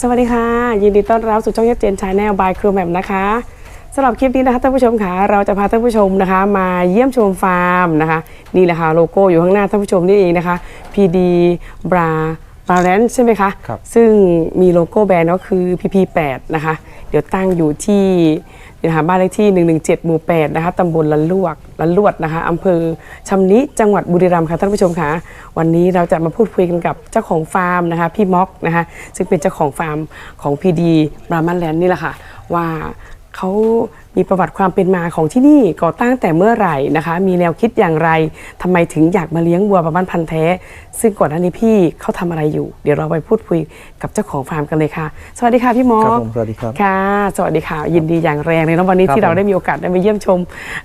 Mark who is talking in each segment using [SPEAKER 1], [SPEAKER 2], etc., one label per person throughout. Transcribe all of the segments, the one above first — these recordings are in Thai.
[SPEAKER 1] สวัสดีค่ะ ยินดีต้อนรับสู่ช่องยัดเจนชาแนลบายครูแมมนะคะสำหรับคลิปนี้นะคะท่านผู้ชมค่ะเราจะพาท่านผู้ชมนะคะ มาเยี่ยมชมฟาร์มนะคะนี่แหละค่ะโลโก้อยู่ข้างหน้าท่านผู้ชมนี่เองนะคะ PD Bra b a r a n ใช่ไหมคะ
[SPEAKER 2] ครับ
[SPEAKER 1] ซึ่งมีโลโก้แบรนด์ก็คือ PP8 นะคะ เดี๋ยวตั้งอยู่ที่ นี่นะคะบ้านเลขที่ 117 หมู่ 8 นะคะตำบลละลวกละลวดนะคะอำเภอชำนิจังหวัดบุรีรัมย์ค่ะท่านผู้ชมค่ะ วันนี้เราจะมาพูดคุยกันกับเจ้าของฟาร์มนะคะพี่ม็อกนะคะซึ่งเป็นเจ้าของฟาร์มของพีดีบรามันแลนด์นี่แหละค่ะว่า เขามีประวัติความเป็นมาของที่นี่ก่อตั้งแต่เมื่อไหร่นะคะ มีแนวคิดอย่างไรทำไมถึงอยากมาเลี้ยงวัวบรามันพันธุ์แท้ ซึ่งก่อนหน้านี้พี่เขาทำอะไรอยู่ เดี๋ยวเราไปพูดคุยกับเจ้าของฟาร์มกันเลยค่ะ สวัสดีค่ะพี่ม็อ
[SPEAKER 2] ครับ
[SPEAKER 1] ก
[SPEAKER 2] ผมสวัสดีครับ
[SPEAKER 1] ค่ะ สวัสดีค่ะ ยินดีอย่างแรงเลยเนาะวันนี้
[SPEAKER 2] ครับ
[SPEAKER 1] ที่เรา
[SPEAKER 2] ผม
[SPEAKER 1] ได้มีโอกาสได้มาเยี่ยมชม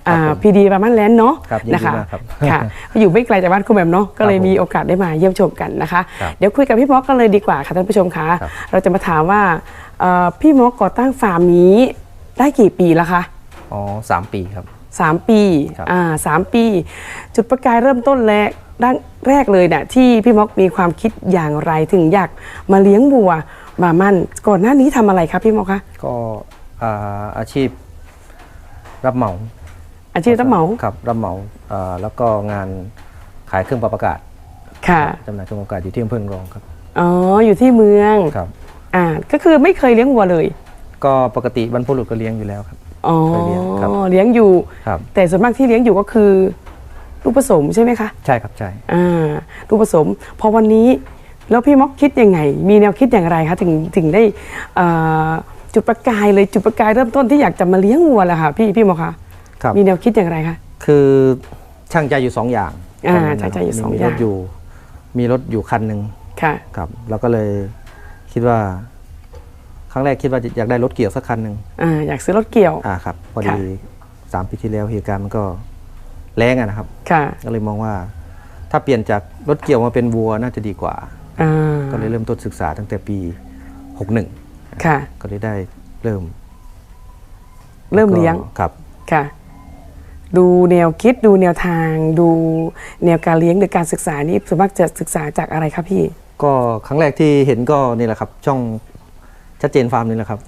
[SPEAKER 2] ครับผม
[SPEAKER 1] พีดีบามันแลนด์เนาะ
[SPEAKER 2] ครับยินดี
[SPEAKER 1] นะคะ
[SPEAKER 2] มากครับ
[SPEAKER 1] ค่ะอยู่ไม่ไกลจากบ้านคุณแหม่มเนาะก็เลย
[SPEAKER 2] ครับผม
[SPEAKER 1] มีโอกาสได้มาเยี่ยมชมกันนะคะ
[SPEAKER 2] ครับ
[SPEAKER 1] เดี๋ยวคุยกับพี่ม็อกกันเลยดีกว่าค่ะท่านผู้ชมคะ
[SPEAKER 2] ครับ
[SPEAKER 1] เราจะมาถามว่าเอ่อพี่ม็อกก่อตั้งฟาร์มนี้ ได้กี่ปีแล้วคะ
[SPEAKER 2] อ๋อสามปีครับ
[SPEAKER 1] สามปี
[SPEAKER 2] ครับ
[SPEAKER 1] อ่าสามปี จุดประกายเริ่มต้นแรกด้านแรกเลยเนี่ยที่พี่ม็อกมีความคิดอย่างไรถึงอยากมาเลี้ยงวัวบามันก่อนหน้านี้ทำอะไรครับพี่ม็อกคะ
[SPEAKER 2] ก็อ่าอาชีพรับเหมา
[SPEAKER 1] อาชีพรับเหมา
[SPEAKER 2] ครับรับเหมาอ่าแล้วก็งานขายเครื่องปรับอากาศ
[SPEAKER 1] ค่ะ
[SPEAKER 2] จำหน่ายเครื่องปรับอากาศอยู่ที่อำเภอรองครับ
[SPEAKER 1] อ๋ออยู่ที่เมือง
[SPEAKER 2] ครับ
[SPEAKER 1] อ่าก็คือไม่เคยเลี้ยงวัวเลย
[SPEAKER 2] ก็ปกติบรรพบุรุษก็เลี้ยงอยู่แล้วครับ
[SPEAKER 1] อ๋อ
[SPEAKER 2] เคยเลี้ยงครับ
[SPEAKER 1] เลี้ยงอยู่
[SPEAKER 2] ครับ
[SPEAKER 1] แต่ส่วนมากที่เลี้ยงอยู่ก็คือลูกผสมใช่ไหมคะ
[SPEAKER 2] ใช่ครับใช่
[SPEAKER 1] อ่าลูกผสม พอวันนี้แล้วพี่ม็อกคิดยังไง มีแนวคิดอย่างไรคะถึงถึงได้อ่าจุดประกายเลยจุดประกายเริ่มต้นที่อยากจะมาเลี้ยงวัวแหละค่ะพี่พี่ม็อกคะ
[SPEAKER 2] ครับ
[SPEAKER 1] มีแนวคิดอย่างไรคะ
[SPEAKER 2] คือช่างใจอยู่สองอย่าง
[SPEAKER 1] อ่า
[SPEAKER 2] ตนนั้น
[SPEAKER 1] ช่างใจอยู่
[SPEAKER 2] นะครับ
[SPEAKER 1] สอง
[SPEAKER 2] มี
[SPEAKER 1] อย่ารง
[SPEAKER 2] ถอยู่ มีรถอยู่คันหนึ่ง
[SPEAKER 1] ค่ะ
[SPEAKER 2] ครับ แล้วก็เลยคิดว่า ครั้งแรกคิดว่าอยากได้รถเกี่ยวสักคันหนึ่ง
[SPEAKER 1] อ่าอยากซื้อรถเกี่ยว
[SPEAKER 2] อ่าครับพอดี
[SPEAKER 1] ค่ะ
[SPEAKER 2] สามปีที่แล้วเหตุการณ์มันก็แรงอะนะครับ
[SPEAKER 1] ค่ะ
[SPEAKER 2] ก็เลยมองว่า ถ้าเปลี่ยนจากรถเกี่ยวมาเป็นวัวน่าจะดีกว่า
[SPEAKER 1] อ่า
[SPEAKER 2] ก็เลยเริ่มต้นศึกษาตั้งแต่ปี61
[SPEAKER 1] ค่ะ
[SPEAKER 2] ก็เลยได้เริ่ม
[SPEAKER 1] เริ่มเลี้ยง
[SPEAKER 2] ก็ครับ
[SPEAKER 1] ค่ะ ดูแนวคิดดูแนวทาง ดูแนวการเลี้ยงหรือการศึกษานี่ส่วนมากจะศึกษาจากอะไรครับพี่
[SPEAKER 2] ก็ครั้งแรกที่เห็นก็นี่แหละครับ ช่อง ชัดเจนฟาร์มนี่แหละครับ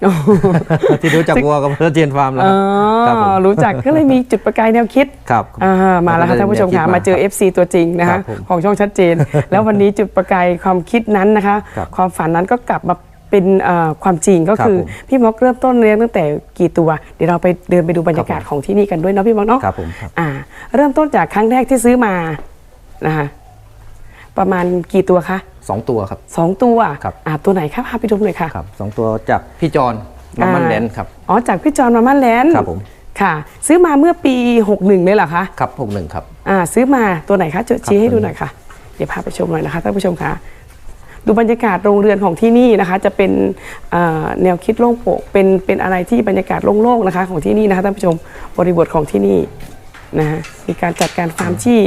[SPEAKER 2] ที่รู้จักวัวกับชัดเจนฟาร์มแล้ว
[SPEAKER 1] อ๋
[SPEAKER 2] ค
[SPEAKER 1] อ
[SPEAKER 2] รับครับผม
[SPEAKER 1] รู้จักก็เลยมีจุดประกายแนวคิด
[SPEAKER 2] ครับ
[SPEAKER 1] อ่ามาแล้วค่ะท่านผู้ชมค่ะมาเจอ FC ตัวจริงนะ
[SPEAKER 2] ครั
[SPEAKER 1] คะ
[SPEAKER 2] บผม
[SPEAKER 1] ของช่องชัดเจน แล้ววันนี้จุดประกายความคิดนั้นนะคะ
[SPEAKER 2] ครับ
[SPEAKER 1] ความฝันนั้นก็กลับมาเป็นเอ่อความจริงก็
[SPEAKER 2] ครับ
[SPEAKER 1] คือ
[SPEAKER 2] ผม
[SPEAKER 1] พี่ม็อกเริ่มต้นเลี้ยงตั้งแต่กี่ตัว เดี๋ยวเราไปเดินไปดูบรรยากาศ
[SPEAKER 2] ครับผม
[SPEAKER 1] ของที่นี่กันด้วยเนาะพี่ม็อกเนาะ
[SPEAKER 2] ครับผมครับ
[SPEAKER 1] อ่าเริ่มต้นจากครั้งแรกที่ซื้อมานะคะประมาณกี่ตัวคะ
[SPEAKER 2] สองตัวครับ
[SPEAKER 1] สองตัว
[SPEAKER 2] ครับ
[SPEAKER 1] อ่าตัวไหนครับพาไปดูหน่อยค่ะ
[SPEAKER 2] ครับสองตัวจากพี่จอนมามัน
[SPEAKER 1] อ่า
[SPEAKER 2] แลนด์ครับ
[SPEAKER 1] อ๋อจากพี่จอนมาม่าแลนด์
[SPEAKER 2] ครับผม
[SPEAKER 1] ค่ะ ซื้อมาเมื่อปี 61เลยเหรอคะ
[SPEAKER 2] ครับหกหนึ่งครับ
[SPEAKER 1] อ่าซื้อมาตัวไหนคะจดชี้
[SPEAKER 2] ครับ
[SPEAKER 1] ให้ดูหน่อยค่ะ เดี๋ยวพาไปชมหน่อยนะคะท่านผู้ชมคะดูบรรยากาศโรงเรือนของที่นี่นะคะ จะเป็นเอ่อแนวคิดโล่งโปร่งเป็นเป็นอะไรที่บรรยากาศโล่งๆนะคะ ของที่นี่นะคะท่านผู้ชมบริบทของที่นี่นะฮะมีการจัดการฟาร์มที่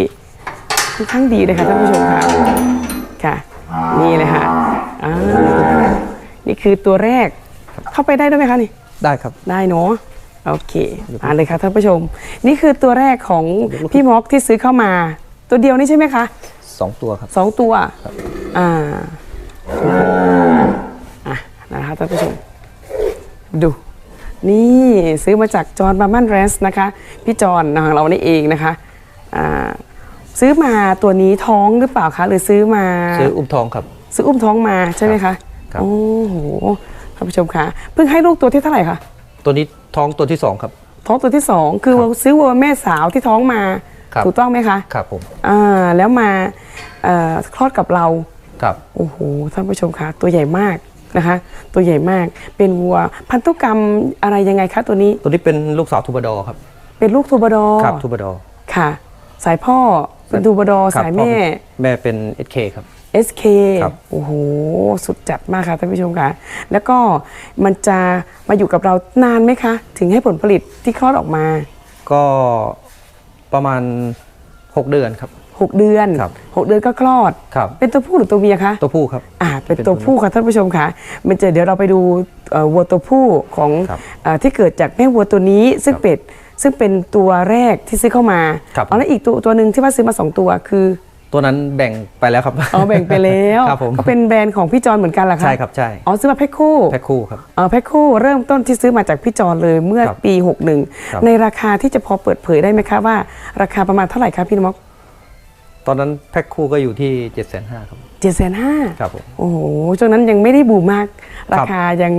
[SPEAKER 1] ค่อนข้างดีเลยค่ะท่านผู้ชมค่ะค่ะ นี่เลยค่ะอ่านี่คือตัวแรก เข้าไปได้ด้วยไหมคะนี่
[SPEAKER 2] ได้ครับ
[SPEAKER 1] ได้เนาะ โอเค อ่านเลยค่ะท่านผู้ชม นี่คือตัวแรกของพี่ม็อกที่ซื้อเข้ามา ตัวเดียวนี่ใช่ไหมคะ
[SPEAKER 2] สองตัวครับ
[SPEAKER 1] สองตัว อ่า อะนะคะท่านผู้ชม ดูนี่ซื้อมาจากจอห์นบาร์มันเรสนะคะ พี่จอห์นของเรานี่เองนะคะ อ่า ซื้อมาตัวนี้ท้องหรือเปล่าคะ หรือซื้อมา
[SPEAKER 2] ซื้ออุ้มทองครับ
[SPEAKER 1] ซื้ออุ้มท้องมาใช่ไหมคะ
[SPEAKER 2] ครับ
[SPEAKER 1] โอ้โหท่านผู้ชมคะเพิ่งให้ลูกตัวที่เท่าไหร่คะ
[SPEAKER 2] ตัวนี้ท้องตัวที่สองครับ
[SPEAKER 1] ท้องตัวที่สองคือ
[SPEAKER 2] ครับ
[SPEAKER 1] ซื้อวัวแม่สาวที่ท้องมา
[SPEAKER 2] ครับ
[SPEAKER 1] ถูกต้องไหมคะ
[SPEAKER 2] ครับผม
[SPEAKER 1] อ่าแล้วมาเอ่อคลอดกับเรา
[SPEAKER 2] ครับ
[SPEAKER 1] โอ้โหท่านผู้ชมคะตัวใหญ่มากนะคะ ตัวใหญ่มากเป็นวัวพันธุกรรมอะไรยังไงคะตัวนี้
[SPEAKER 2] ตัวนี้เป็นลูกสาวทูบาดอร์ครับ
[SPEAKER 1] เป็นลูกทูบาดอร์
[SPEAKER 2] ครับทูบาดอร์
[SPEAKER 1] ค่ะ สายพ่อ เป็นทูบาดอร์
[SPEAKER 2] ครับ
[SPEAKER 1] สาย
[SPEAKER 2] พ่อ
[SPEAKER 1] แม่
[SPEAKER 2] เป็นแม่เป็น SK ครับ
[SPEAKER 1] SK
[SPEAKER 2] ครับ
[SPEAKER 1] โอ้โห สุดจัดมากค่ะท่านผู้ชมค่ะ แล้วก็มันจะมาอยู่กับเรานานไหมคะ ถึงให้ผลผลิตที่คลอดออกมา
[SPEAKER 2] ก็ประมาณ 6 เดือนครับ
[SPEAKER 1] 6 เดือน
[SPEAKER 2] ครับ
[SPEAKER 1] 6เดือนก็คลอด
[SPEAKER 2] ครับ
[SPEAKER 1] เป็นตัวผู้หรือตัวเมียคะ
[SPEAKER 2] ตัวผู้ครับ
[SPEAKER 1] อ่า เป็น
[SPEAKER 2] เป็น
[SPEAKER 1] ตัว
[SPEAKER 2] ตัว
[SPEAKER 1] ผู้ค่ะท่านผู้ชมค่ะ มันจะเดี๋ยวเราไปดูเอ่อวัวตัวผู้ของ
[SPEAKER 2] ครับ
[SPEAKER 1] เออที่เกิดจากแม่วัวตัวนี้ซึ่ง
[SPEAKER 2] ครับ
[SPEAKER 1] เป็ด ซึ่งเป็นตัวแรกที่ซื้อเข้ามา
[SPEAKER 2] ครับ
[SPEAKER 1] อ๋อแล้วอีกตัวตัวหนึ่งที่ว่าซื้อมาสองตัวคือ
[SPEAKER 2] ตัวตัวนั้นแบ่งไปแล้วครับ
[SPEAKER 1] อ๋อแบ่งไปแล้ว
[SPEAKER 2] ครับผม
[SPEAKER 1] ก็เป็นแบรนด์ของพี่จอนเหมือนกันเหรอคะ
[SPEAKER 2] ใช่ครับใช่
[SPEAKER 1] อ๋อซื้อมาแพ็คคู่
[SPEAKER 2] แพ็คคู่ครับ
[SPEAKER 1] เออแพ็คคู่เริ่มต้นที่ซื้อมาจากพี่จอนเลยเมื่อ
[SPEAKER 2] ครับ
[SPEAKER 1] ปี
[SPEAKER 2] ครับ
[SPEAKER 1] 61 ในราคาที่จะพอเปิดเผยได้ไหมคะว่า ราคาประมาณเท่าไหร่ครับพี่นมก
[SPEAKER 2] ตอนนั้นแพ็คคู่ก็อยู่ที่7จ็ดแสนห้าครับ
[SPEAKER 1] เจ็ดแสนห้า
[SPEAKER 2] ครับผม
[SPEAKER 1] โอ้โหช่วงนั้นยังไม่ได้บูมมาก ราคายัง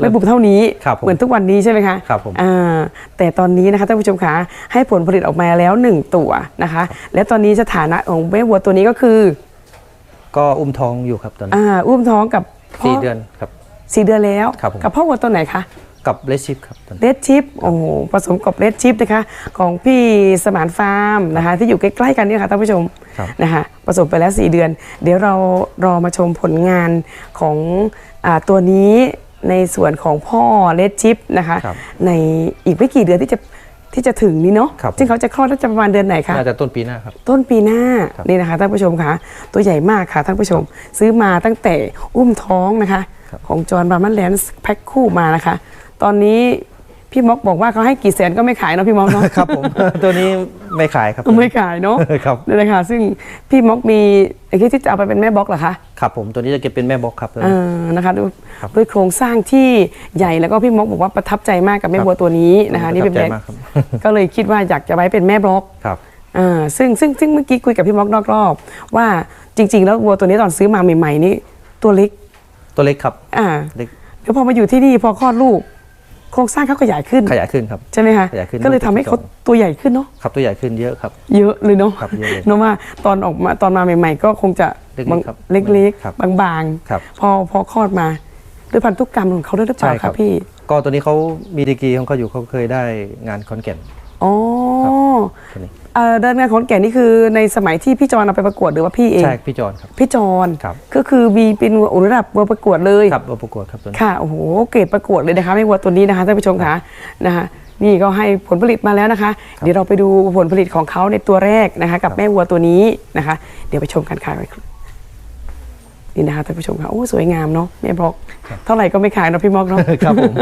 [SPEAKER 1] ไม่บูมเท่านี้
[SPEAKER 2] ครับผม
[SPEAKER 1] เหมือนทุกวันนี้ใช่ไหมคะ
[SPEAKER 2] ครับผม
[SPEAKER 1] อ่าแต่ตอนนี้นะคะท่านผู้ชมคะให้ผลผลิตออกมาแล้ว 1 ตัวนะคะ และตอนนี้สถานะของแม่วัวตัวนี้ก็คือ
[SPEAKER 2] ก็อุ้มท้องอยู่ครับตอนนี้
[SPEAKER 1] อ่าอุ้มท้องกับพ่
[SPEAKER 2] สี่เดือนครับ
[SPEAKER 1] สี่เดือนแล้ว
[SPEAKER 2] ครับผม
[SPEAKER 1] กับพ่อวัวตัวไหนคะ
[SPEAKER 2] กับเลชิปครับตอนนี้
[SPEAKER 1] เลดชิปโอ้โหผสมกับเลดชิปนะคะ ของพี่สมานฟาร์มนะคะ ที่อยู่ใกล้ๆกันเนี่ยค่ะท่านผู้ชม
[SPEAKER 2] ครับ
[SPEAKER 1] นะคะผสมไปแล้ว 4 เดือน เดี๋ยวเรารอมาชมผลงานของอาตัวนี้ ในส่วนของพ่อเลดชิปนะคะ
[SPEAKER 2] ครับ
[SPEAKER 1] ในอีกไม่กี่เดือนที่จะที่จะถึงนี้เนาะ
[SPEAKER 2] ครับ
[SPEAKER 1] ซึ่งเขาจะคลอดน่าจะประมาณเดือนไหนคะ
[SPEAKER 2] น่าจะต้นปีหน้าครับ
[SPEAKER 1] ต้นปีหน้า
[SPEAKER 2] ครับ
[SPEAKER 1] นี่นะคะท่านผู้ชมคะตัวใหญ่มากค่ะท่านผู้ชม ซื้อมาตั้งแต่อุ้มท้องนะคะ
[SPEAKER 2] ครับ
[SPEAKER 1] ของจอห์นบาร์มันแลนด์แพ็คคู่มานะคะ ตอนนี้ พี่ม็อกบอกว่าเขาให้กี่แสนก็ไม่ขายเนาะพี่ม็อกเนาะ
[SPEAKER 2] ครับผมตัวนี้ไม่ขายครับ
[SPEAKER 1] ไม่ขายเนาะ
[SPEAKER 2] ครับ
[SPEAKER 1] นี่นนะคะซึ่งพี่ม็อกมีไอ้ที่ที่จะเอาไปเป็นแม่บล็อกเหรอคะ
[SPEAKER 2] ครับผมตัวนี้จะเก็บเป็นแม่บล็อกครับตัว
[SPEAKER 1] เอ
[SPEAKER 2] นี้
[SPEAKER 1] อนะคะด้วย
[SPEAKER 2] ครับ
[SPEAKER 1] ด้วยโครงสร้างที่ใหญ่แล้วก็พี่ม็อกบอกว่าประทับใจมากกับแม่
[SPEAKER 2] ครับ
[SPEAKER 1] วัวตัวนี้นะคะนี่เป็น
[SPEAKER 2] ประ
[SPEAKER 1] แบ
[SPEAKER 2] ทั
[SPEAKER 1] ร
[SPEAKER 2] บ
[SPEAKER 1] น
[SPEAKER 2] ใจ
[SPEAKER 1] ด์
[SPEAKER 2] มากครับ
[SPEAKER 1] ก็เลยคิดว่าอยากจะไว้เป็นแม่บล็อก
[SPEAKER 2] ครับ
[SPEAKER 1] อ่าซึ่งซึ่งซึ่งเมื่อกี้คุยกับพี่ม็อกนอกรอบว่าจริง ๆ แล้ววัวตัวนี้ตอนซื้อมาใหม่ ๆ นี่ตัวเล็ก
[SPEAKER 2] ตัวเล็กครับ
[SPEAKER 1] อ่า
[SPEAKER 2] เล็ก
[SPEAKER 1] แล้วพอมาอยู่ที่นี่พอคลอดลูก โครงสร้างเขาขยายขึ้น
[SPEAKER 2] ขยายขึ้นครับ
[SPEAKER 1] ใช่ไหมคะ
[SPEAKER 2] ขยายขึ้น
[SPEAKER 1] ก็เลยทำให้เขาตัวใหญ่ขึ้นเนาะ
[SPEAKER 2] ครับตัวใหญ่ขึ้นเยอะครับ
[SPEAKER 1] เยอะเลยเนาะ
[SPEAKER 2] ครับเยอะเลย
[SPEAKER 1] เนาะว่าตอนออกมาตอนมาใหม่ๆ ก็คงจะ
[SPEAKER 2] เล็กๆ
[SPEAKER 1] บาง
[SPEAKER 2] ครับ
[SPEAKER 1] เล็ก
[SPEAKER 2] ครับ
[SPEAKER 1] ๆบาง
[SPEAKER 2] ครับ
[SPEAKER 1] ๆพอพอคลอดมาด้วยพันธุกรรมของเขาด้วยหรือเปล่า
[SPEAKER 2] ใช่ค
[SPEAKER 1] ค
[SPEAKER 2] รั
[SPEAKER 1] รับบพี่
[SPEAKER 2] ก็ตัวนี้เขามีดีกรีของเขาอยู่เขาเคยได้งานคอนแก่น
[SPEAKER 1] อ๋อ
[SPEAKER 2] ตัวนี้
[SPEAKER 1] เอ่อเดินงานขอนแก่นนี่คือในสมัยที่พี่จอนเอาไปประกวดหรือว่าพี่เอง
[SPEAKER 2] ใช่พี่จอนครับ
[SPEAKER 1] พี่จอน
[SPEAKER 2] ครับ
[SPEAKER 1] ก็คือมีเป็นวัวระดับวัวประกวดเลย
[SPEAKER 2] ครับเอาประกวดครับตัวนี้
[SPEAKER 1] ค่ะโอ้โหเกรดประกวดเลยนะคะไม่วัวตัวนี้นะคะท่านผู้ชมคะนะคะนี่ก็ให้ผลผลิตมาแล้วนะคะ เดี๋ยวเราไปดูผลผลิตของเขาในตัวแรกนะคะ กับ
[SPEAKER 2] ครับ
[SPEAKER 1] แม่วัวตัวนี้นะคะ เดี๋ยวไปชมกันค่ะ นี่นะคะท่านผู้ชมคะโอ้สวยงามเนาะแม่บอก เท่าไหร่ก็ไม่ขายเนาะพี่มอกเนาะ
[SPEAKER 2] ครับผม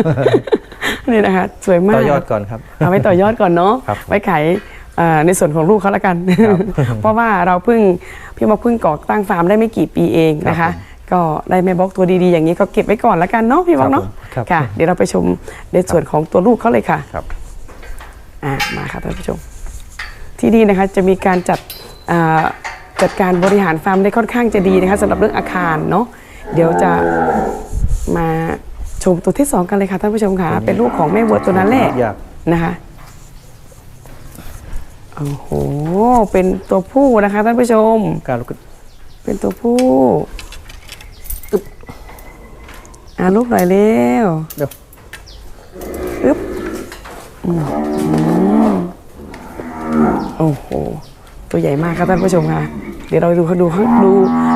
[SPEAKER 1] นี่นะคะสวยมาก
[SPEAKER 2] ต่อยอดก่อนครับ
[SPEAKER 1] เอาไว้ต่อยอดก่อนเนาะ
[SPEAKER 2] ครับ
[SPEAKER 1] ไว้ขายเอ่อในส่วนของลูกเขาละกัน
[SPEAKER 2] ครับ
[SPEAKER 1] เพราะว่าเราเพิ่งพี่มอกเพิ่งก่อตั้งฟาร์มได้ไม่กี่ปีเองนะ
[SPEAKER 2] ครั
[SPEAKER 1] คะ
[SPEAKER 2] บผม
[SPEAKER 1] ก็ได้แม่บล็อกตัวดีๆอย่างนี้ก็เก็บไว้ก่อนละกันเนาะพี่มอกเนาะ
[SPEAKER 2] ครับผม
[SPEAKER 1] ค่ะ เดี๋ยวเราไปชมในส่วนของตัวลูกเขาเลยค่ะ
[SPEAKER 2] ครับ
[SPEAKER 1] อ่ามาค่ะท่านผู้ชม ที่นี่นะคะจะมีการจัดอ่า จัดการบริหารฟาร์มได้ค่อนข้างจะดีนะคะสำหรับเรื่องอาคารเนาะเดี๋ยวจะมาชมตัวที่สองกันเลยค่ะท่านผู้ชมค่ะ เป็นลูกของแม่วัวตัวนั้นแหละ
[SPEAKER 2] อยาก
[SPEAKER 1] นะคะโอ้โหเป็นตัวผู้นะคะท่านผู้ชม
[SPEAKER 2] การลุก
[SPEAKER 1] เป็นตัวผู้อึ๊บอ่าลูกหน่อยเร็ว
[SPEAKER 2] เดี๋ยว
[SPEAKER 1] อึ๊บอืมโอ้โหตัวใหญ่มากครับท่านผู้ชมค่ะ เดี๋ยวเราดูดูข้างดู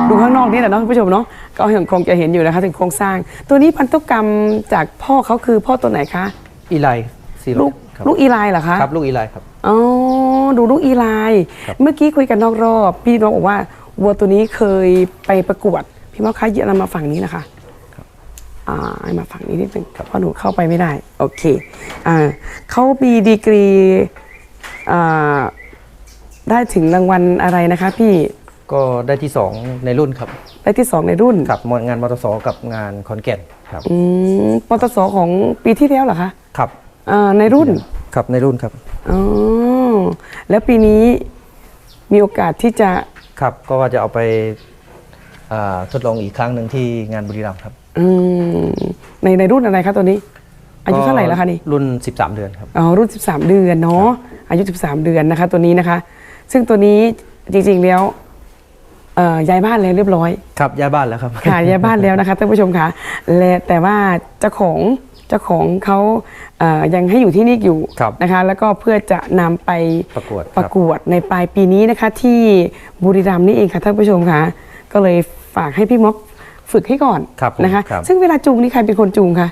[SPEAKER 1] ดูข้างนอกนี่แหละเนาะท่านผู้ชมเนาะก็คงจะเห็นอยู่นะคะ ถึงโครงสร้าง ตัวนี้พันธุกรรมจากพ่อเขาคือพ่อตัวไหนคะ
[SPEAKER 2] อีไลซีโร่
[SPEAKER 1] ลูก
[SPEAKER 2] ครับ
[SPEAKER 1] ลูกอีไลเหรอคะ
[SPEAKER 2] ครับลูกอีไลครับ
[SPEAKER 1] อ๋อดูลูกอีไล
[SPEAKER 2] ครับ
[SPEAKER 1] เมื่อกี้คุยกันนอกรอบ พี่น้องบอกว่าวัวตัวนี้เคยไปประกวด พี่มอคะเยอะนำมาฝั่งนี้นะคะอ่าให้มาฝั่งนี้นิดนึงเพราะหนูเข้าไปไม่ได้ โอเคอ่าเขามีดีกรีอ่าได้ถึงรางวัลอะไรนะคะพี่
[SPEAKER 2] ก็ได้ที่ 2 ในรุ่นครับ
[SPEAKER 1] ได้ที่สองในรุ่น
[SPEAKER 2] ครับงานมอเตอร์ซอกับงานคอนแก่นครับ
[SPEAKER 1] อืมปตสของปีที่แล้วเหรอคะ
[SPEAKER 2] ครับ
[SPEAKER 1] อ่าในรุ่น
[SPEAKER 2] ครับในรุ่นครับ
[SPEAKER 1] อ๋อแล้วปีนี้มีโอกาสที่จะ
[SPEAKER 2] ครับก็ว่าจะเอาไปอ่าทดลองอีกครั้งหนึ่งที่งานบุรีรัมย์ครับ
[SPEAKER 1] อืมในในรุ่นอะไรคะตัวนี้ อายุเท่าไหร่แล้วคะนี่
[SPEAKER 2] รุ่น 13 เดือนครับ
[SPEAKER 1] อ๋อรุ่น 13 เดือนเนาะอายุ 13 เดือนนะคะ ตัวนี้นะคะ ซึ่งตัวนี้จริงๆแล้วเอ่อ ย้ายบ้านแล้วเรียบร้อย
[SPEAKER 2] ครับย้ายบ้านแล้วครับ
[SPEAKER 1] ค่ะย้ายบ้านแล้วนะคะท่านผู้ชมคะและแต่ว่าเจ้าของเจ้าของเขาเอ่อยังให้อยู่ที่นี่อยู่
[SPEAKER 2] ครับ
[SPEAKER 1] นะคะ แล้วก็เพื่อจะนำไป
[SPEAKER 2] ประกวด
[SPEAKER 1] ประกวดในปลายปีนี้นะคะ ที่บุรีรัมย์นี่เองค่ะท่านผู้ชมคะก็เลยฝากให้พี่ม็อกฝึกให้ก่อน
[SPEAKER 2] ครับผม
[SPEAKER 1] นะคะ
[SPEAKER 2] ครับ
[SPEAKER 1] ซึ่งเวลาจูงนี่ใครเป็นคนจูงคะ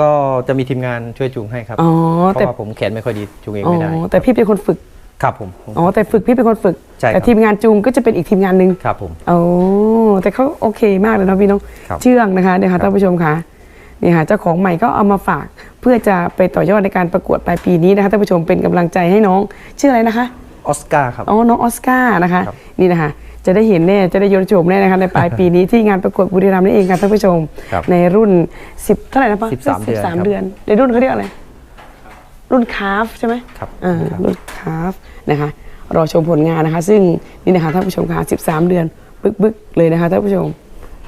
[SPEAKER 2] ก็จะมีทีมงานช่วยจูงให้ครับ
[SPEAKER 1] อ๋อ
[SPEAKER 2] เพ
[SPEAKER 1] แต่
[SPEAKER 2] ราะว่าผมแขนไม่ค่อยดีจูงเอง
[SPEAKER 1] อ๋อ
[SPEAKER 2] ไม่ได้
[SPEAKER 1] แต่พี่เป็นคนฝึก
[SPEAKER 2] ครับผม
[SPEAKER 1] อ๋อแต่ฝึกพี่เป็นคนฝึก
[SPEAKER 2] ใช่ครับ
[SPEAKER 1] แต่ทีมงานจูงก็จะเป็นอีกทีมงานหนึ่ง
[SPEAKER 2] ครับผม
[SPEAKER 1] โอ้แต่เขาโอเคมากเลยเนาะพี่น้อง
[SPEAKER 2] ครับ
[SPEAKER 1] เชื่องนะคะเนี่ยค่ะท่านผู้ชมคะนี่ค่ะเจ้าของใหม่ก็เอามาฝาก เพื่อจะไปต่อยอดในการประกวดปลายปีนี้นะคะท่านผู้ชมเป็นกำลังใจให้น้อง ชื่ออะไรนะคะ
[SPEAKER 2] ออสการ์ครับ
[SPEAKER 1] อ๋อน้องออสการ์นะคะ
[SPEAKER 2] ครับ
[SPEAKER 1] นี่นะคะจะได้เห็นแน่จะได้ยนต์ชมแน่นะคะในปลายปีนี้ที่งานประกวดบุรีรัมย์นั่นเองค่ะท่านผู้ชม
[SPEAKER 2] ครับ
[SPEAKER 1] ในรุ่น 10 เท่าไหร่นะป้า
[SPEAKER 2] 13เดือนครับ
[SPEAKER 1] 13เดือนในรุ่นเขาเรียกอะไร รุ่นคาฟใช่ไหม
[SPEAKER 2] ครับ
[SPEAKER 1] อ่ารุ่นคาฟนะคะรอชมผลงานนะคะ ซึ่งนี่นะคะท่านผู้ชมค่ะ13 เดือนบึกบึกๆเลยนะคะท่านผู้ชม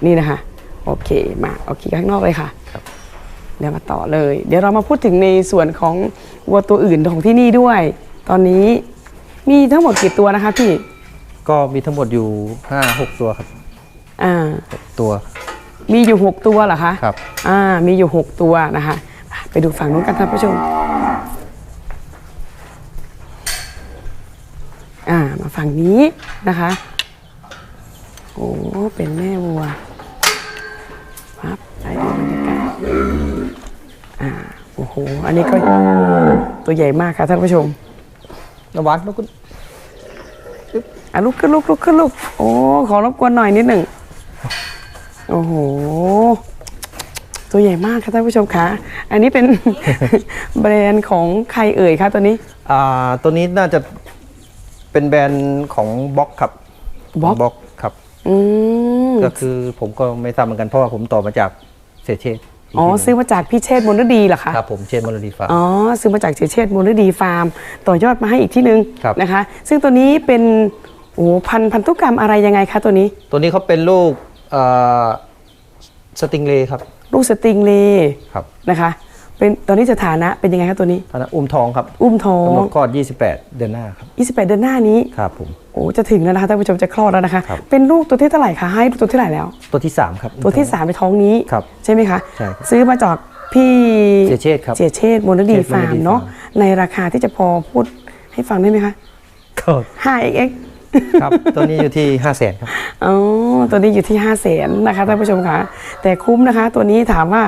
[SPEAKER 1] นี่นะคะโอเคมาโอเคข้างนอกเลยค่ะ
[SPEAKER 2] ครับ
[SPEAKER 1] เดี๋ยวมาต่อเลย เดี๋ยวเรามาพูดถึงในส่วนของวัวตัวอื่นของที่นี่ด้วย ตอนนี้มีทั้งหมดกี่ตัวนะคะพี่
[SPEAKER 2] ก็มีทั้งหมดอยู่ห้าหกตัวครับ
[SPEAKER 1] อ่า
[SPEAKER 2] หกตัว
[SPEAKER 1] มีอยู่6ตัวเหรอคะ
[SPEAKER 2] ครับ
[SPEAKER 1] อ่ามีอยู่6ตัวนะคะ ไปดูฝั่งนู้นกันท่านผู้ชม อ่า มาฝั่งนี้นะคะ โอ้เป็นแม่วัวครับไปดูบรรยากาศอ่าโอ้โห อันนี้ก็ตัวใหญ่มากค่ะท่านผู้ชม
[SPEAKER 2] น้ำหวานแล้วก็
[SPEAKER 1] อะลุกขึ้นลุกลุกขึ้นลุกโอ้ขอรบกวนหน่อยนิดหนึ่งโอ้โห ตัวใหญ่มากค่ะท่านผู้ชมคะอันนี้เป็นแบรนด์ของใครเอ่ยคะตัวนี้
[SPEAKER 2] อ่าตัวนี้น่าจะ เป็นแบรนด์ของบล็อกครับ
[SPEAKER 1] Box
[SPEAKER 2] บล็อกครับ
[SPEAKER 1] อืม
[SPEAKER 2] ก็คือผมก็ไม่ทราบเหมือนกันเพราะว่าผมต่อมาจากเศรษฐเชษฐ์
[SPEAKER 1] อ๋อซื้อมาจากพี่เชษฐ์มนฤดีเหรอคะ
[SPEAKER 2] ครับผมเชษฐ์มรดีฟ้า
[SPEAKER 1] อ๋อซื้อมาจากเชษฐ์มนฤดีฟาร์ม ต่อยอดมาให้อีกที่หนึ่ง
[SPEAKER 2] ครับ
[SPEAKER 1] นะคะ ซึ่งตัวนี้เป็นโอ้พันธุ์พันธุกรรมอะไรยังไงคะตัวนี้
[SPEAKER 2] ตัวนี้เขาเป็นลูกอ่าสติงเลย์ครับ
[SPEAKER 1] ลูกสติงเลย์
[SPEAKER 2] ครับ
[SPEAKER 1] นะคะ เป็นตอนนี้สถานะเป็นยังไงคะตัวนี้
[SPEAKER 2] ตอนนั้นอุ้มทองครับ
[SPEAKER 1] อุ้มท้อกำ
[SPEAKER 2] หน
[SPEAKER 1] ง
[SPEAKER 2] ดคลอด 28 เดือนหน้าครับ
[SPEAKER 1] 28 เดือนหน้านี้
[SPEAKER 2] ครับผม
[SPEAKER 1] โอ้จะถึงแล้วนะคะท่านผู้ชมจะคลอดแล้วนะคะ
[SPEAKER 2] ครับ
[SPEAKER 1] เป็นลูกตัวที่เท่าไหร่คะให้ลูกตัวที่เท่าไหร่แล้ว
[SPEAKER 2] ตัวที่ 3 ครับ
[SPEAKER 1] ตัวที่ 3 ในท้องนี้
[SPEAKER 2] ครับ
[SPEAKER 1] ใช่ไหมคะ
[SPEAKER 2] ใช่ครับ
[SPEAKER 1] ซื้อมาจากพี่
[SPEAKER 2] เสียเชษฐ์ครับ
[SPEAKER 1] เสียเชษฐ์มนดี
[SPEAKER 2] เชษฐ์มนดี
[SPEAKER 1] ฟาร์มเนาะ
[SPEAKER 2] ฟาร์
[SPEAKER 1] ในราคาที่จะพอพูดให้ฟังได้ไหมคะ
[SPEAKER 2] ก็
[SPEAKER 1] 5xx
[SPEAKER 2] ครับตัวนี้อยู่ที่5 0 0 0 0นครับ
[SPEAKER 1] อ๋อตัวนี้อยู่ที่5 0 0แสนนะคะท่านผู้ชมคะแต่คุ้มนะคะ ตัวนี้ถามว่า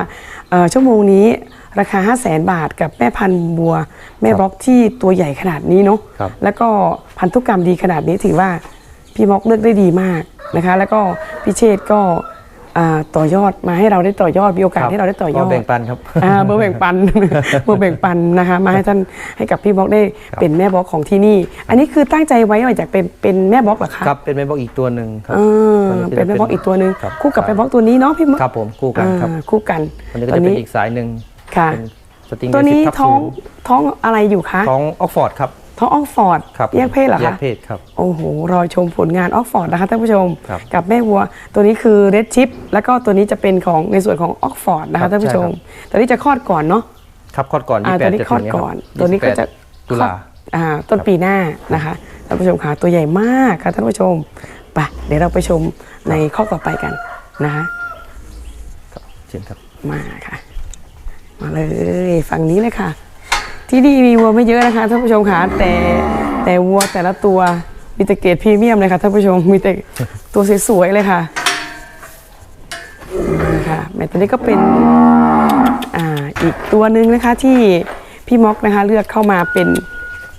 [SPEAKER 1] เอ่อชั่วโมงนี้ ราคา 5 0 0แสนบาทกับแม่พันธุ์บัว แม่บล็อกที่ตัวใหญ่ขนาดนี้เนาะ
[SPEAKER 2] ครับ
[SPEAKER 1] แล้วก็พันธุกรรมดีขนาดนี้ถือว่าพี่ม็อกเลือกได้ดีมากนะคะ แล้วก็พี่เชษฐ์ก็อ่าต่อยอดมาให้เราได้ต่อยอดมีโอกาสให้เราได้ต่อยอด
[SPEAKER 2] ก็แบ่งปันครับ
[SPEAKER 1] อ่าเบอร์แบ่งปัน เบอร์แบ่งปันนะคะ มาให้ท่านให้กับพี่บล็อกได้เป็นแม่บล็อกของที่นี่ อันนี้คือตั้งใจไว้ว่าอยากเป็นเป็นแม่บล็อกเหรอคะ
[SPEAKER 2] ครับเป็นแม่บอกอีกตัวหนึ่งครับ
[SPEAKER 1] เออ
[SPEAKER 2] ตัว
[SPEAKER 1] เป็นแม่บล็อกอีกตัวหนึ่ง
[SPEAKER 2] ครับ
[SPEAKER 1] คู่กับแม่บล็อกตัวนี้เนาะพี่มด
[SPEAKER 2] ครับผมคู่กันครับ
[SPEAKER 1] อ่าคู่กัน
[SPEAKER 2] ตัวนี้ก็จะเป็นอีกสายหนึ่ง
[SPEAKER 1] ค่ะ
[SPEAKER 2] เป็นสติง
[SPEAKER 1] ตัวนี้
[SPEAKER 2] 10ทับ
[SPEAKER 1] ท้อง
[SPEAKER 2] ศูนย์
[SPEAKER 1] ท้องอะไรอยู่คะ
[SPEAKER 2] ท้องออกฟอร์ดครับ
[SPEAKER 1] ท้องออกฟอร์ด
[SPEAKER 2] ครับ
[SPEAKER 1] แยกเพศเหรอ
[SPEAKER 2] แย
[SPEAKER 1] คะ
[SPEAKER 2] กเพศครับ
[SPEAKER 1] โอ้โหรอชมผลงานออกฟอร์ดนะคะท่านผู้ชม
[SPEAKER 2] ครับ
[SPEAKER 1] กับแม่วัว ตัวนี้คือเรดชิปแล้วก็ตัวนี้จะเป็นของในส่วนของออกฟอร์ดนะ
[SPEAKER 2] ครั
[SPEAKER 1] คะ
[SPEAKER 2] บ
[SPEAKER 1] ท่านผู้ชม
[SPEAKER 2] ใช่ครับ
[SPEAKER 1] ตัวนี้จะคลอดก่อนเนาะ
[SPEAKER 2] ครับคลอดก่อน
[SPEAKER 1] อ่า
[SPEAKER 2] 28
[SPEAKER 1] ตัวนี้คลอด
[SPEAKER 2] จะถึง
[SPEAKER 1] ก่อน
[SPEAKER 2] เยครับ
[SPEAKER 1] ตัวนี้ก็จะ
[SPEAKER 2] 28ตุลา
[SPEAKER 1] อ่าต้นปีหน้านะคะท่านผู้ชมค่ะตัวใหญ่มากค่ะท่านผู้ชมไปเดี๋ยวเราไปชมในข้อต่อไปกันนะคะ
[SPEAKER 2] ครับเชิญครับ
[SPEAKER 1] มาค่ะ มาเลยฝั่งนี้เลยค่ะ ที่นี่มีวัวไม่เยอะนะคะท่านผู้ชมค่ะแต่แต่วัวแต่ละตัวมีแต่เกรดพรีเมียมเลยค่ะท่านผู้ชมมีแต่ตัวสวยๆเลยค่ะมาค่ะแม่ตัวนี้ก็เป็นอ่าอีกตัวหนึ่งนะคะที่พี่ม็อกนะคะเลือกเข้ามาเป็น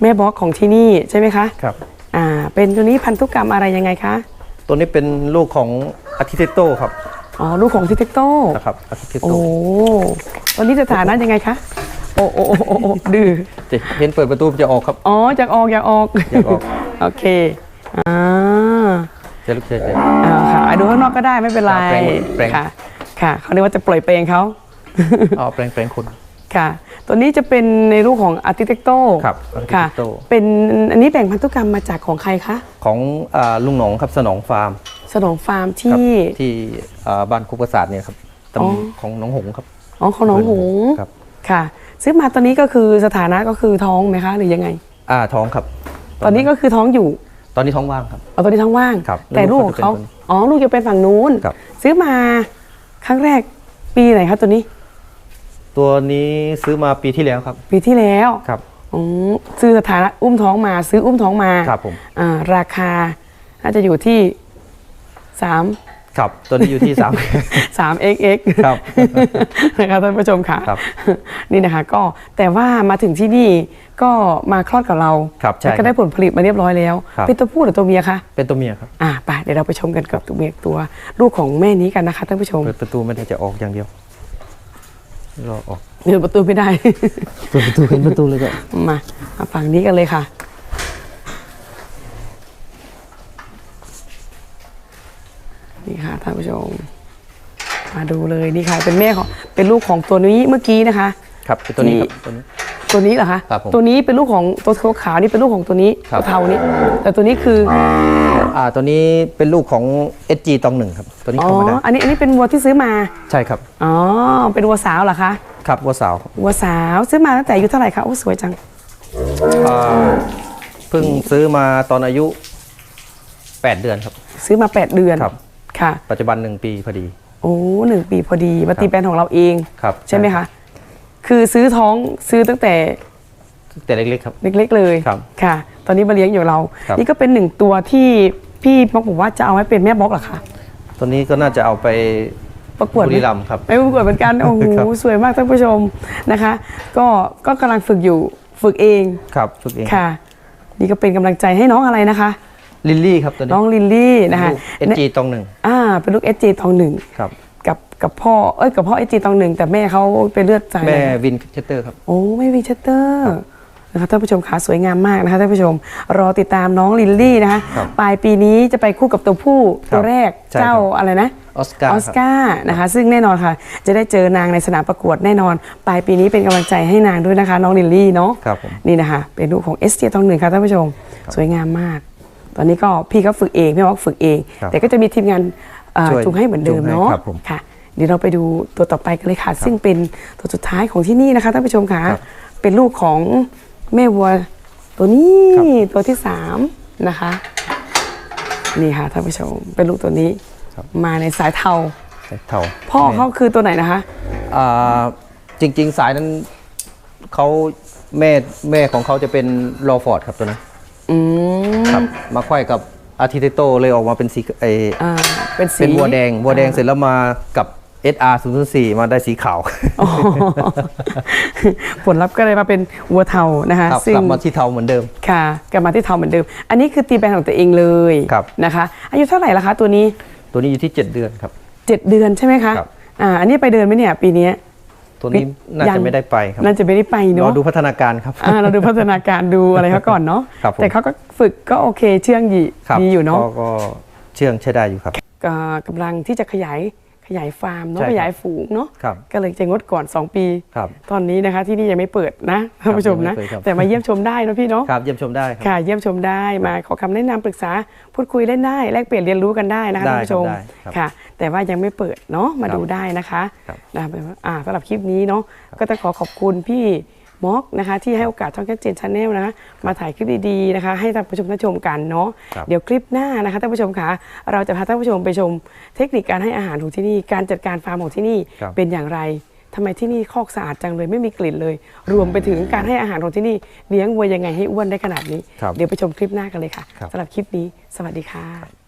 [SPEAKER 1] แม่บล็อกของที่นี่ใช่ไหมคะ
[SPEAKER 2] ครับ
[SPEAKER 1] อ่าเป็นตัวนี้พันธุกรรมอะไรยังไงคะ
[SPEAKER 2] ตัวนี้เป็นลูกของอาร์ติเทโตครับ
[SPEAKER 1] อ๋อลูกของทิเทโต
[SPEAKER 2] นะครับอาร์ติเทโต
[SPEAKER 1] โอ้ตอนนี้สถานะยังไงคะโอ้โอ้โอ้โอ้โอ้ดื้อ
[SPEAKER 2] จะเห็นเปิดประตูมันจะออกครับ
[SPEAKER 1] อ๋ออยากออกอยากออก
[SPEAKER 2] อยากออก
[SPEAKER 1] โอเคอ่า
[SPEAKER 2] จะลุกเฉย
[SPEAKER 1] อ่าค่ะอะดูข้างนอกก็ได้ไม่เป็นไร
[SPEAKER 2] แปลงแปลง
[SPEAKER 1] ค่ะค่ะเขาเรียกว่าจะปล่อยเปลงเขา
[SPEAKER 2] ๆเอาแปลงแปลงคน
[SPEAKER 1] ค่ะ ตัวนี้จะเป็นในรูปของอาร์ติเทคโต
[SPEAKER 2] ครับ
[SPEAKER 1] ค่ะ
[SPEAKER 2] Arquitecto
[SPEAKER 1] เป็นอันนี้แบ่งพันธุกรรมมาจากของใครคะ
[SPEAKER 2] ของอ่าลุงหนองครับสนองฟาร์ม
[SPEAKER 1] สนองฟาร์ม
[SPEAKER 2] ครับ
[SPEAKER 1] ที่
[SPEAKER 2] ที่อ่าบ้านคุกประสาทเนี่ยครับตำ
[SPEAKER 1] อ๋อ
[SPEAKER 2] ของหน้องหงส์ครับ
[SPEAKER 1] อ๋อของหน้องหงส์
[SPEAKER 2] ครับ
[SPEAKER 1] ค่ะ ซื้อมาตอนนี้ก็คือสถานะก็คือท้องไหมคะ หรือยังไง
[SPEAKER 2] อ่าท้องครับ
[SPEAKER 1] ตอนนี้ก็คือท้องอยู่
[SPEAKER 2] ตอนนี้ท้องว่างครับ
[SPEAKER 1] เอาตัวนี้ท้องว่าง
[SPEAKER 2] ครับ
[SPEAKER 1] แต่ลูกของเขา
[SPEAKER 2] ลูกเขาจะเป็น
[SPEAKER 1] อ๋อลูกจะเป็นฝั่งนู้น
[SPEAKER 2] ครับ
[SPEAKER 1] ซื้อมาครั้งแรกปีไหนครับตัวนี้
[SPEAKER 2] ตัวนี้ซื้อมาปีที่แล้วครับ
[SPEAKER 1] ปีที่แล้ว
[SPEAKER 2] ครับ
[SPEAKER 1] อืมซื้อสถานะอุ้มท้องมา ซื้ออุ้มท้องมา
[SPEAKER 2] ครับผม
[SPEAKER 1] อ่าราคาน่าจะอยู่ที่สาม
[SPEAKER 2] ครับตัวนี้อยู่ที่สาม
[SPEAKER 1] สาม xx
[SPEAKER 2] ครับ
[SPEAKER 1] นะคะท่านผู้ชมค่ะ
[SPEAKER 2] ครับ
[SPEAKER 1] นี่นะคะก็แต่ว่ามาถึงที่นี่ก็มาคลอดกับเรา
[SPEAKER 2] ครับใช่
[SPEAKER 1] แล้วก็ได้ผลผลิตมาเรียบร้อยแล้ว
[SPEAKER 2] ครับ
[SPEAKER 1] เป็นตัวผู้หรือตัวเมียคะ
[SPEAKER 2] เป็นตัวเมียครับ
[SPEAKER 1] อ่าไปเดี๋ยวเราไปชมกันกับตัวเมียตัวลูกของแม่นี้กันนะคะท่านผู้ชม
[SPEAKER 2] เปิดประตูไม่ได้จะออกอย่างเดียว รอออก
[SPEAKER 1] เดินประตูไม่ได้
[SPEAKER 2] เปิดประตูเห็นประตูเลยก็
[SPEAKER 1] มามาฝั่งนี้กันเลยค่ะท่านผู้ชม มาดูเลยนี่ค่ะ เป็นแม่ของเป็นลูกของตัวนี้เมื่อกี้นะคะ
[SPEAKER 2] ครับเป็นตัวนี้ครับ
[SPEAKER 1] ที่
[SPEAKER 2] ตัวนี้
[SPEAKER 1] ตัวนี้เหรอคะ
[SPEAKER 2] ครับผม
[SPEAKER 1] ตัวนี้เป็นลูกของตัวขาวๆนี่เป็นลูกของตัวนี้
[SPEAKER 2] ครับ
[SPEAKER 1] ตัวเทานี้ แต่ตัวนี้คือ
[SPEAKER 2] อ่าตัวนี้เป็นลูกของ SG ตองหนึ่งครับ ตัวนี้
[SPEAKER 1] อ๋อ
[SPEAKER 2] ธรรมดา
[SPEAKER 1] อันนี้อันนี้เป็นวัวที่ซื้อมา
[SPEAKER 2] ใช่ครับ
[SPEAKER 1] อ๋อเป็นวัวสาวเหรอคะ
[SPEAKER 2] ครับวัวสาว
[SPEAKER 1] วัวสาวซื้อมาตั้งแต่อายุเท่าไหร่คะโอ้สวยจัง
[SPEAKER 2] อ่าเพิ่งซื้อมาตอนอายุ 8 เดือนครับ
[SPEAKER 1] ซื้อมา 8 เดือน
[SPEAKER 2] ครับ
[SPEAKER 1] ค่ะ
[SPEAKER 2] ปัจจุบัน1ปีพอดี
[SPEAKER 1] โอ้หนึ่งปีพอดีมาตีแปลนของเราเอง
[SPEAKER 2] ครับ
[SPEAKER 1] ใช่ไหมคะ คือซื้อท้องซื้อตั้งแต่
[SPEAKER 2] แต่เล็กๆครับ
[SPEAKER 1] เล็กๆเลย
[SPEAKER 2] ครับ
[SPEAKER 1] ค่ะ ตอนนี้มาเลี้ยงอยู่เรา
[SPEAKER 2] ครับ
[SPEAKER 1] นี่ก็เป็นหนึ่งตัวที่พี่บล็อกบอกว่าจะเอาไว้เป็นแม่บล็อกเหรอคะ
[SPEAKER 2] ตัวนี้ก็น่าจะเอาไป
[SPEAKER 1] ประกวดไห
[SPEAKER 2] บุ
[SPEAKER 1] ม
[SPEAKER 2] รีรัมย์ครับ
[SPEAKER 1] ไปประกวดเหมือนกันโอ้โห
[SPEAKER 2] ครับ
[SPEAKER 1] สวยมากท่านผู้ชมนะคะ ก็ก็กำลังฝึกอยู่ฝึกเอง
[SPEAKER 2] ครับฝึกเอง
[SPEAKER 1] ค่ะ นี่ก็เป็นกำลังใจให้น้องอะไรนะคะ
[SPEAKER 2] ลิลลี่ครับตัวนี้
[SPEAKER 1] น้องลิลลี่นะคะ
[SPEAKER 2] ลูก SG ตองหนึ่ง
[SPEAKER 1] อ่าเป็นลูกเอจตองหนึ่ง
[SPEAKER 2] ครับ
[SPEAKER 1] กับกับพ่อเอ้ยกับพ่อเอจตองหนึ่งแต่แม่เขาเป็นเลือดใจ
[SPEAKER 2] แม่วินเชสเตอร์ครับ
[SPEAKER 1] โอ้ไม่วีเชสเตอร์นะคะท่านผู้ชมขาสวยงามมากนะคะท่านผู้ชม รอติดตามน้องลิลลี่นะคะ
[SPEAKER 2] ครับ
[SPEAKER 1] ปลายปีนี้จะไปคู่กับตัวผู้
[SPEAKER 2] ครับ
[SPEAKER 1] ตัวแรก
[SPEAKER 2] ใช่
[SPEAKER 1] เจ้า
[SPEAKER 2] ครับ
[SPEAKER 1] อะไรนะ
[SPEAKER 2] ออสการ์
[SPEAKER 1] ออสการ์นะคะ ซึ่งแน่นอนค่ะ จะได้เจอนางในสนามประกวดแน่นอน ปลายปีนี้เป็นกำลังใจให้นางด้วยนะคะ น้องลิลลี่เนาะ
[SPEAKER 2] ครับผม
[SPEAKER 1] นี่นะคะ เป็นลูกของเอสเจตองหนึ่งค่ะท่านผู้ชม สวยงามมาก ตอนนี้ก็พี่ก็ฝึกเองพี่ว่าฝึกเอง
[SPEAKER 2] ครับ
[SPEAKER 1] แต่ก็จะมีทีมงานเอ่อ
[SPEAKER 2] ช่วย
[SPEAKER 1] จูงให้เหมือนเดิม
[SPEAKER 2] จูงให้
[SPEAKER 1] เนาะ
[SPEAKER 2] ครับผม
[SPEAKER 1] ค่ะเดี๋ยวเราไปดูตัวต่อไปกันเลยค่ะ ซึ่งเป็นตัวสุดท้ายของที่นี่นะคะท่านผู้ชมค่ะ
[SPEAKER 2] ครับ
[SPEAKER 1] เป็นลูกของแม่วัวตัวนี้
[SPEAKER 2] ครับ
[SPEAKER 1] ตัวที่สามนะคะ นี่ค่ะท่านผู้ชมเป็นลูกตัวนี้
[SPEAKER 2] ครับ
[SPEAKER 1] มาในสายเทา
[SPEAKER 2] เท่า
[SPEAKER 1] พ่อเขาคือตัวไหนนะคะ
[SPEAKER 2] อ่าจริง ๆ สายนั้นเขาแม่แม่ของเขาจะเป็นโรฟอร์ดครับตัวนั้น
[SPEAKER 1] อืม
[SPEAKER 2] ครับมาไขว้กับ อาร์ติเตโตเลยออกมาเป็นสีไอ
[SPEAKER 1] อ่าเป็นสี
[SPEAKER 2] เป็นบัวแดงบัวแดงเสร็จแล้วมากับ SR 0 4มาได้สีขาว
[SPEAKER 1] อ๋อผลลัพธ์ก็เลยมาเป็นวัวเทานะคะ
[SPEAKER 2] ครับ
[SPEAKER 1] ซึ่ง
[SPEAKER 2] กลับมาที่เทาเหมือนเดิม
[SPEAKER 1] ค่ะกลับมาที่เทาเหมือนเดิม อันนี้คือตีแบรนด์ของตัวเองเลย
[SPEAKER 2] ครับ
[SPEAKER 1] นะคะ อายุเท่าไหร่ละคะตัวนี้
[SPEAKER 2] ตัวนี้อยู่ที่ 7 เดือนครับ
[SPEAKER 1] 7 เดือนใช่ไหมคะ
[SPEAKER 2] ครับ
[SPEAKER 1] อ่าอันนี้ไปเดินไหมเนี่ยปีนี้
[SPEAKER 2] ตัวนี้น่า
[SPEAKER 1] ยัง
[SPEAKER 2] จะไม่ได้ไปครับ
[SPEAKER 1] น่าจะไม่ได้ไป
[SPEAKER 2] รอ
[SPEAKER 1] เนาะ
[SPEAKER 2] ดูพัฒนาการครับ
[SPEAKER 1] อ่าเราดูพัฒนาการดูอะไรเขาก่อนเนาะ
[SPEAKER 2] ครับผม
[SPEAKER 1] แต่เขาก็ฝึกก็โอเคเชื่องดี
[SPEAKER 2] ครับ
[SPEAKER 1] ดีอยู่เนาะ
[SPEAKER 2] ก็ก็เชื่องใช้ได้อยู่ครับ
[SPEAKER 1] ก็กำลังที่จะขยาย ขยายฟาร์มเนาะ
[SPEAKER 2] ใช่ครับ
[SPEAKER 1] ขยายฝูงเนาะ
[SPEAKER 2] ครับ
[SPEAKER 1] ก็เลยจะงดก่อน 2 ปี
[SPEAKER 2] ครับ
[SPEAKER 1] ตอนนี้นะคะที่นี่ยังไม่เปิดนะท่านผู้ชมนะ
[SPEAKER 2] ยังไม่เปิดครับ
[SPEAKER 1] แต่มาเยี่ยมชมได้นะพี่เนาะ
[SPEAKER 2] ครับเยี่ยมชมได้ครับ
[SPEAKER 1] ค่ะเยี่ยมชมได้มาขอคำแนะนำปรึกษาพูดคุยเล่นได้แลกเปลี่ยนเรียนรู้กันได้นะคะ
[SPEAKER 2] ได้
[SPEAKER 1] ท่านผู้ชม
[SPEAKER 2] ครับได้ครับ
[SPEAKER 1] ค่ะ แต่ว่ายังไม่เปิดเนาะมา
[SPEAKER 2] ครับ
[SPEAKER 1] ดูได้นะคะ
[SPEAKER 2] ครับ
[SPEAKER 1] นะคะอ่าสำหรับคลิปนี้เนาะก็ต้องขอขอบคุณพี่ ม็อกนะคะที่ให้โอกาสช่องแคทเจนชาแนลนะคะมาถ่ายคลิปดีๆนะคะ ให้ท่านผู้ชมได้ชมกันเนาะ
[SPEAKER 2] ครับ
[SPEAKER 1] เดี๋ยวคลิปหน้านะคะท่านผู้ชมคะเราจะพาท่านผู้ชมไปชม เทคนิคการให้อาหารของที่นี่ การจัดการฟาร์มของที่นี่
[SPEAKER 2] ครับ
[SPEAKER 1] เป็นอย่างไรทำไมที่นี่คอกสะอาดจังเลยไม่มีกลิ่นเลย รวมไปถึงการให้อาหารของที่นี่เลี้ยงวัวยังไงให้อ้วนได้ขนาดนี้
[SPEAKER 2] ครับ
[SPEAKER 1] เดี๋ยวไปชมคลิปหน้ากันเลยค่ะ
[SPEAKER 2] ครับ
[SPEAKER 1] สำหรับคลิปนี้ สวัสดีค่ะ